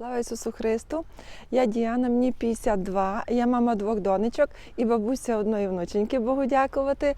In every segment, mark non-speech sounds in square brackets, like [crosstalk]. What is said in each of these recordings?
Слава Ісусу Христу! Я Діана, мені 52, я мама двох донечок і бабуся одної внученьки, Богу дякувати.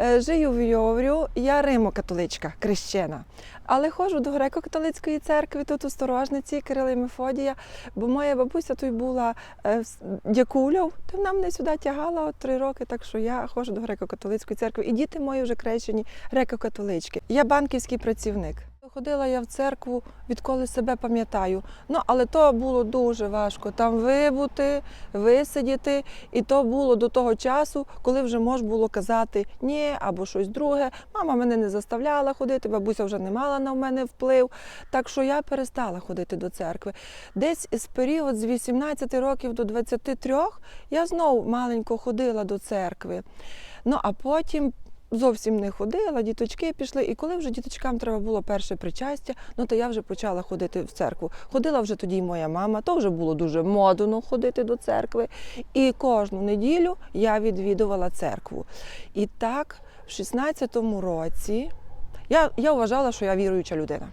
Е, Жию в Йоврю, я римо-католичка, крещена. Але ходжу до греко-католицької церкви тут у Сторожниці Кирила і Мефодія, бо моя бабуся тут була е, дякулів, то вона мене сюди тягала от три роки, так що я ходжу до греко-католицької церкви. І діти мої вже крещені греко-католички. Я банківський працівник. Ходила я в церкву, відколи себе пам'ятаю. Ну, але то було дуже важко. Там вибути, висидіти. І то було до того часу, коли вже можна було казати ні або щось друге. Мама мене не заставляла ходити, бабуся вже не мала на мене вплив. Так що я перестала ходити до церкви. Десь з період з 18 років до 23 я знову маленько ходила до церкви. Ну а потім зовсім не ходила, діточки пішли. І коли вже діточкам треба було перше причастя, ну то я вже почала ходити в церкву. Ходила вже тоді й моя мама, то вже було дуже модно ходити до церкви. І кожну неділю я відвідувала церкву. І так, в 16-му році я, я вважала, що я віруюча людина.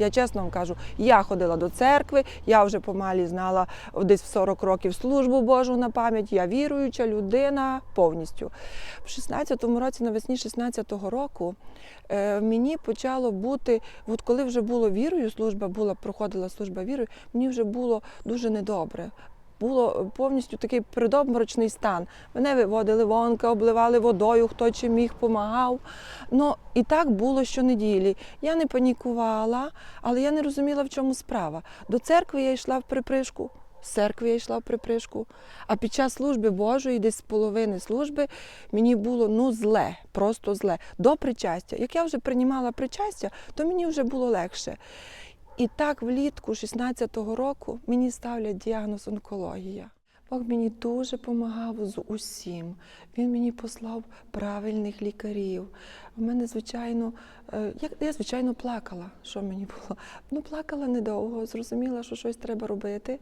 Я чесно вам кажу, я ходила до церкви, я вже помалі знала десь в 40 років службу Божу на пам'ять. Я віруюча людина повністю. В 16-му році, навесні 16-го року, е, мені почало бути, от коли вже було вірою, служба була, проходила служба вірою, мені вже було дуже недобре. Було повністю такий передобморочний стан. Мене виводили вонка, обливали водою, хто чим міг, помагав. Ну і так було щонеділі. Я не панікувала, але я не розуміла, в чому справа. До церкви я йшла в припришку. З церкви я йшла в припришку. А під час служби Божої, десь половини служби, мені було ну зле, просто зле. До причастя. Як я вже приймала причастя, то мені вже було легше. І так влітку 16-го року мені ставлять діагноз онкологія. Бог мені дуже допомагав з усім. Він мені послав правильних лікарів. У мене, звичайно, як я, я звичайно плакала. Що мені було? Ну, плакала недовго, зрозуміла, що щось треба робити.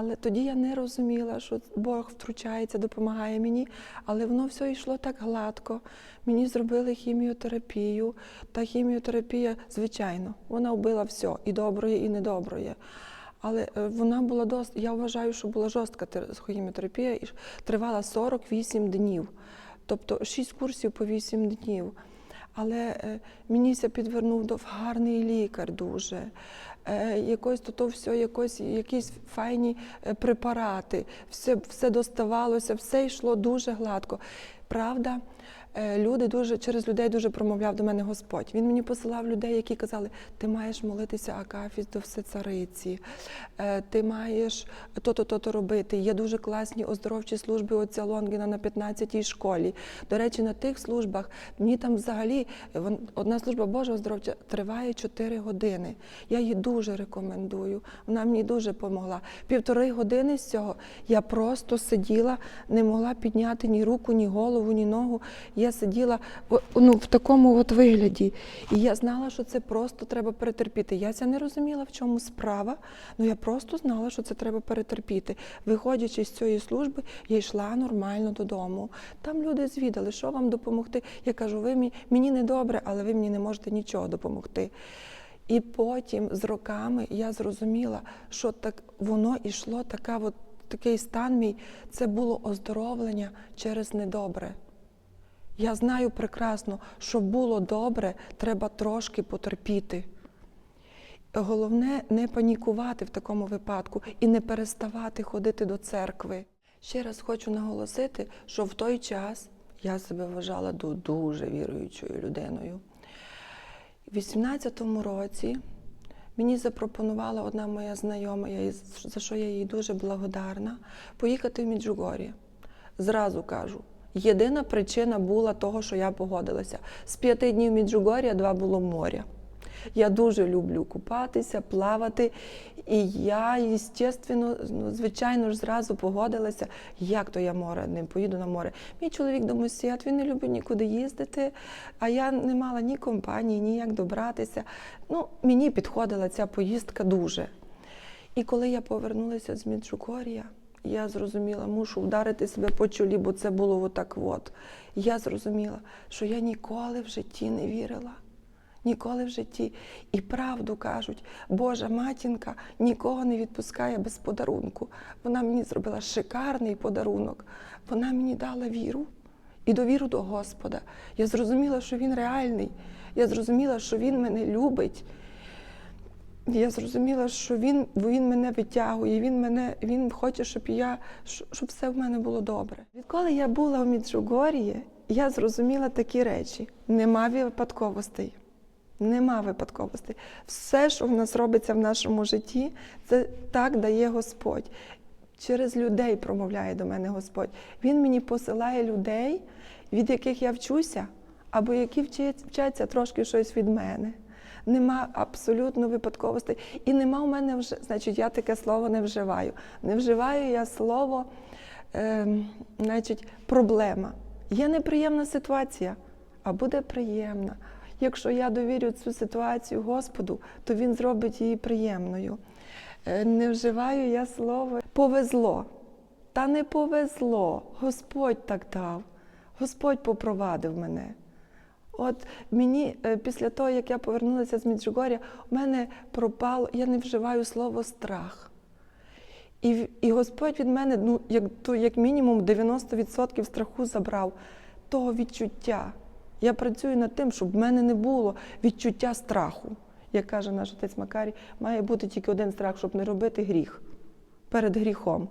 Але тоді я не розуміла, що Бог втручається, допомагає мені. Але воно все йшло так гладко. Мені зробили хіміотерапію. Та хіміотерапія, звичайно, вона вбила все, і доброє, і недоброє. Але е, вона була досить, я вважаю, що була жорстка тер- хіміотерапія і тривала 48 днів, тобто 6 курсів по 8 днів. Але е, мені підвернув до гарний лікар дуже. Е, якось то, то все, якось, якісь файні е, препарати, все, все доставалося, все йшло дуже гладко. Правда, люди дуже через людей дуже промовляв до мене Господь. Він мені посилав людей, які казали, ти маєш молитися Акафіс до всецариці, е, ти маєш то-то, то-то робити. Є дуже класні оздоровчі служби отця Лонгіна на 15-й школі. До речі, на тих службах мені там взагалі е, одна служба Божого оздоровча триває 4 години. Я її дуже рекомендую. Вона мені дуже допомогла. Півтори години з цього я просто сиділа, не могла підняти ні руку, ні голову, ні ногу. Я сиділа ну, в такому от вигляді. І я знала, що це просто треба перетерпіти. Я це не розуміла, в чому справа, але я просто знала, що це треба перетерпіти. Виходячи з цієї служби, я йшла нормально додому. Там люди звідали, що вам допомогти. Я кажу, ви мені не добре, але ви мені не можете нічого допомогти. І потім з роками я зрозуміла, що так воно йшло така от, такий стан мій, це було оздоровлення через недобре. Я знаю прекрасно, що було добре, треба трошки потерпіти. Головне не панікувати в такому випадку і не переставати ходити до церкви. Ще раз хочу наголосити, що в той час я себе вважала дуже віруючою людиною. У 18-му році мені запропонувала одна моя знайома, за що я їй дуже благодарна, поїхати в Міджугорі. Зразу кажу. Єдина причина була того, що я погодилася. З п'яти днів Міджугорія два було моря. Я дуже люблю купатися, плавати. І я, ну, звичайно ж, зразу погодилася, як то я море, не поїду на море. Мій чоловік домосід, він не любить нікуди їздити, а я не мала ні компанії, ні як добратися. Ну, мені підходила ця поїздка дуже. І коли я повернулася з Міджугорія, я зрозуміла, мушу вдарити себе по чолі, бо це було отак от. Я зрозуміла, що я ніколи в житті не вірила. Ніколи в житті. І правду кажуть, Божа матінка нікого не відпускає без подарунку. Вона мені зробила шикарний подарунок. Вона мені дала віру і довіру до Господа. Я зрозуміла, що Він реальний. Я зрозуміла, що Він мене любить. Я зрозуміла, що він, він мене витягує, він мене він хоче, щоб я щоб все в мене було добре. Відколи я була в Міджугорії, я зрозуміла такі речі: нема випадковостей. Нема випадковостей. Все, що в нас робиться в нашому житті, це так дає Господь. Через людей промовляє до мене Господь. Він мені посилає людей, від яких я вчуся, або які вчаться трошки щось від мене нема абсолютно випадковостей. І нема в мене вже, значить, я таке слово не вживаю. Не вживаю я слово, е, значить, проблема. Є неприємна ситуація, а буде приємна. Якщо я довірю цю ситуацію Господу, то Він зробить її приємною. Е, не вживаю я слово повезло. Та не повезло. Господь так дав. Господь попровадив мене. От мені е, після того, як я повернулася з Міджугоря, у мене пропало, я не вживаю слово страх. І і Господь від мене, ну, як то, як мінімум, 90% страху забрав того відчуття. Я працюю над тим, щоб в мене не було відчуття страху. Як каже наш отець Макарій, має бути тільки один страх, щоб не робити гріх перед гріхом.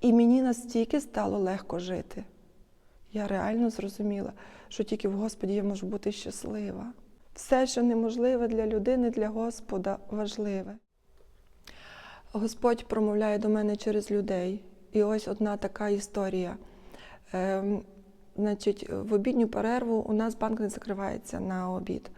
І мені настільки стало легко жити. Я реально зрозуміла, що тільки в Господі я можу бути щаслива. Все, що неможливе для людини, для Господа важливе. Господь промовляє до мене через людей. І ось одна така історія. Е, значить, В обідню перерву у нас банк не закривається на обід.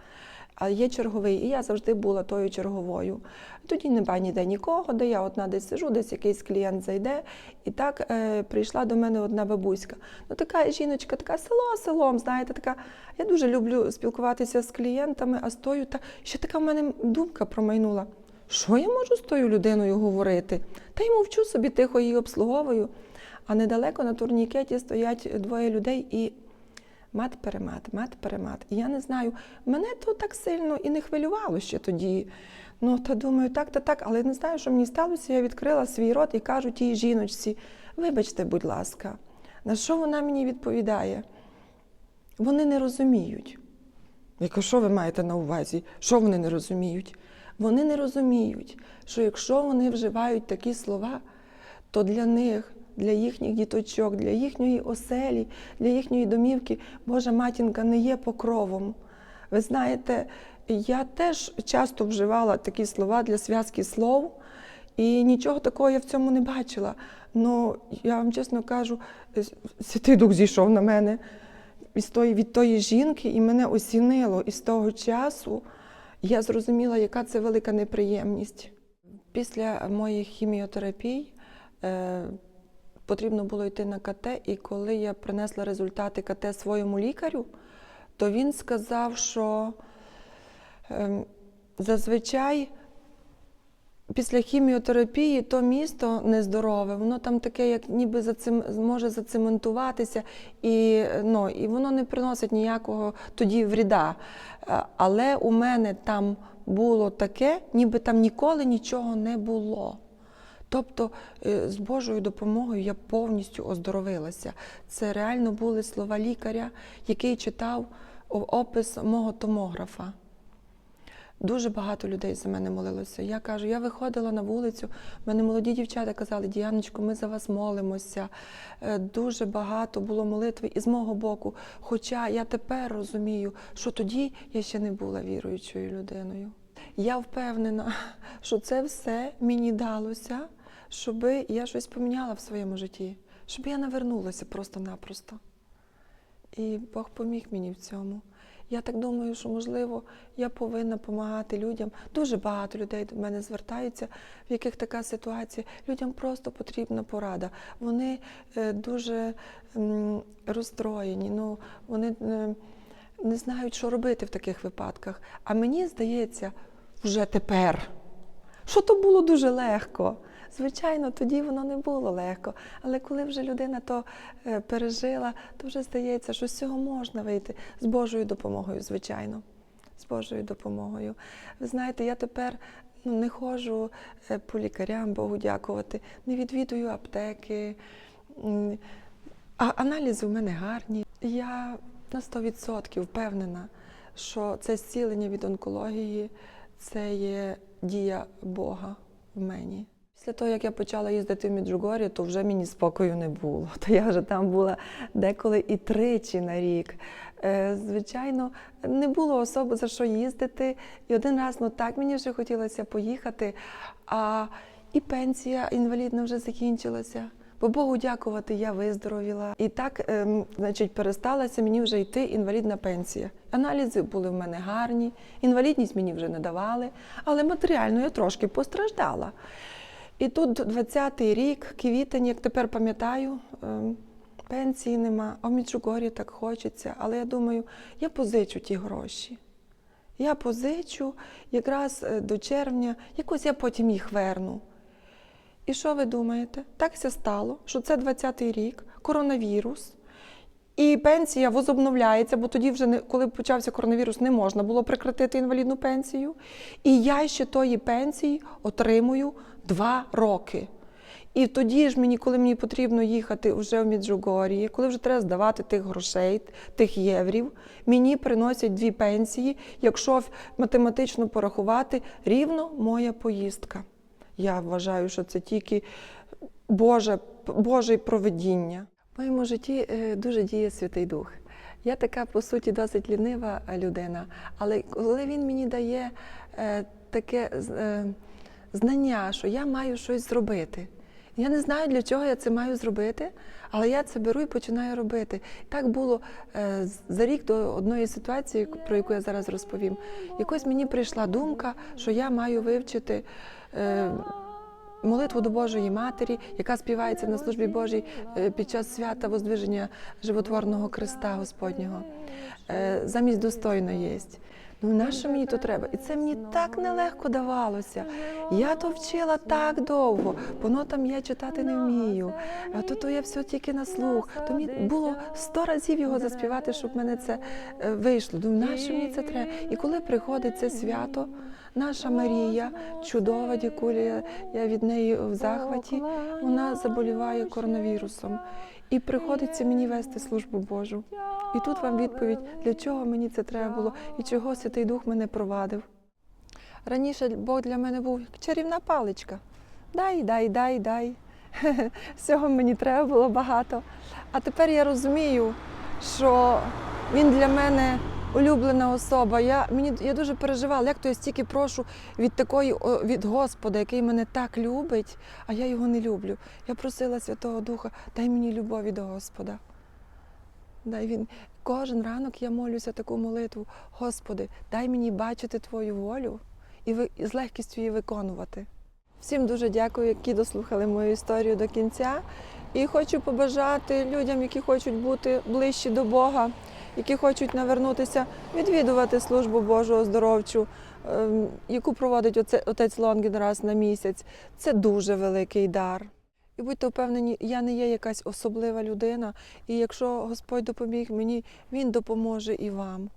А є черговий, і я завжди була тою черговою. Тоді немає ніде нікого, де я одна десь сижу, десь якийсь клієнт зайде. І так е, прийшла до мене одна бабуська. Ну, така жіночка, така село селом, знаєте, така. Я дуже люблю спілкуватися з клієнтами, а з тою, та ще така в мене думка промайнула. Що я можу з тою людиною говорити? Та й мовчу собі тихо її обслуговую. А недалеко на турнікеті стоять двоє людей і мат-перемат, мат-перемат. І я не знаю, мене то так сильно і не хвилювало ще тоді. Ну, та думаю, так, та так, але не знаю, що мені сталося. Я відкрила свій рот і кажу тій жіночці, вибачте, будь ласка, на що вона мені відповідає? Вони не розуміють. Я кажу, що ви маєте на увазі? Що вони не розуміють? Вони не розуміють, що якщо вони вживають такі слова, то для них для їхніх діточок, для їхньої оселі, для їхньої домівки Божа матінка не є покровом. Ви знаєте, я теж часто вживала такі слова для зв'язки слов, і нічого такого я в цьому не бачила. Ну, я вам чесно кажу, Святий Дух зійшов на мене від тої, від тої жінки, і мене осінило. І з того часу я зрозуміла, яка це велика неприємність. Після моїх хіміотерапій. Потрібно було йти на КТ, і коли я принесла результати КТ своєму лікарю, то він сказав, що ем, зазвичай після хіміотерапії то місто нездорове, воно там таке, як ніби зацим, може зацементуватися, і ну, і воно не приносить ніякого тоді вріда. Е, але у мене там було таке, ніби там ніколи нічого не було. Тобто е, з Божою допомогою я повністю оздоровилася. Це реально були слова лікаря, який читав опис мого томографа. Дуже багато людей за мене молилося. Я кажу, я виходила на вулицю, мене молоді дівчата казали, Діаночко, ми за вас молимося. Е, дуже багато було молитви і з мого боку. Хоча я тепер розумію, що тоді я ще не була віруючою людиною. Я впевнена, що це все мені далося щоб я щось поміняла в своєму житті, щоб я навернулася просто-напросто. І Бог поміг мені в цьому. Я так думаю, що, можливо, я повинна допомагати людям. Дуже багато людей до мене звертаються, в яких така ситуація. Людям просто потрібна порада. Вони е, дуже розстроєні, ну, вони е, не знають, що робити в таких випадках. А мені здається, вже тепер, що то було дуже легко. Звичайно, тоді воно не було легко, але коли вже людина то е, пережила, то вже здається, що з цього можна вийти з Божою допомогою, звичайно. з Божою допомогою. Ви знаєте, я тепер ну, не ходжу е, по лікарям, Богу дякувати, не відвідую аптеки. А аналізи в мене гарні. Я на 100% впевнена, що це зцілення від онкології це є дія Бога в мені. Після того, як я почала їздити в Міджугорі, то вже мені спокою не було. [laughs] То я вже там була деколи і тричі на рік. Е, Звичайно, не було особи за що їздити. І один раз, ну так мені вже хотілося поїхати, а і пенсія інвалідна вже закінчилася. Бо Богу дякувати, я виздоровіла. І так, ем, значить, пересталася мені вже йти інвалідна пенсія. Аналізи були в мене гарні, інвалідність мені вже не давали, але матеріально я трошки постраждала. І тут 20-й рік, квітень, як тепер пам'ятаю, ем, пенсії нема, а в Мічугорі так хочеться. Але я думаю, я позичу ті гроші. Я позичу якраз е, до червня, якось я потім їх верну. І що ви думаєте? Так все стало, що це 20-й рік, коронавірус, і пенсія возобновляється, бо тоді, вже не, коли почався коронавірус, не можна було прекратити інвалідну пенсію. І я ще тої пенсії отримую два роки. І тоді ж мені, коли мені потрібно їхати вже в Міджугорії, коли вже треба здавати тих грошей, тих єврів, мені приносять дві пенсії, якщо математично порахувати, рівно моя поїздка. Я вважаю, що це тільки Боже, Боже проведіння. В моєму житті е, дуже діє Святий Дух. Я така, по суті, досить лінива е, людина, але коли він мені дає е, таке знання, що я маю щось зробити. Я не знаю, для чого я це маю зробити, але я це беру і починаю робити. Так було за рік до одної ситуації, про яку я зараз розповім. Якось мені прийшла думка, що я маю вивчити. Молитву до Божої Матері, яка співається на службі Божій е, під час свята Воздвиження животворного Христа Господнього. Е, Замість достойно єсть. Ну, нащо мені то треба? І це мені так нелегко давалося. Я то вчила так довго, воно там я читати не вмію. То, то я все тільки на слух. То мені було сто разів його заспівати, щоб мене це е, вийшло. Думаю, нащо мені це треба? І коли приходить це свято, наша Марія, чудова дякуля, я від неї в захваті, вона заболіває коронавірусом. І приходиться мені вести службу Божу. І тут вам відповідь, для чого мені це треба було і чого Святий Дух мене провадив. Раніше Бог для мене був як чарівна паличка. Дай, дай, дай, дай. [laughs] Всього мені треба було багато. А тепер я розумію, що він для мене улюблена особа. Я, мені, я дуже переживала, як то я стільки прошу від такої від Господа, який мене так любить, а я його не люблю. Я просила Святого Духа, дай мені любові до Господа. Дай він кожен ранок я молюся таку молитву. Господи, дай мені бачити Твою волю і, з легкістю її виконувати. Всім дуже дякую, які дослухали мою історію до кінця. І хочу побажати людям, які хочуть бути ближчі до Бога, які хочуть навернутися, відвідувати службу Божу оздоровчу, ем, яку проводить отець Лонгін раз на місяць. Це дуже великий дар. І будьте впевнені, я не є якась особлива людина, і якщо Господь допоміг мені, Він допоможе і вам.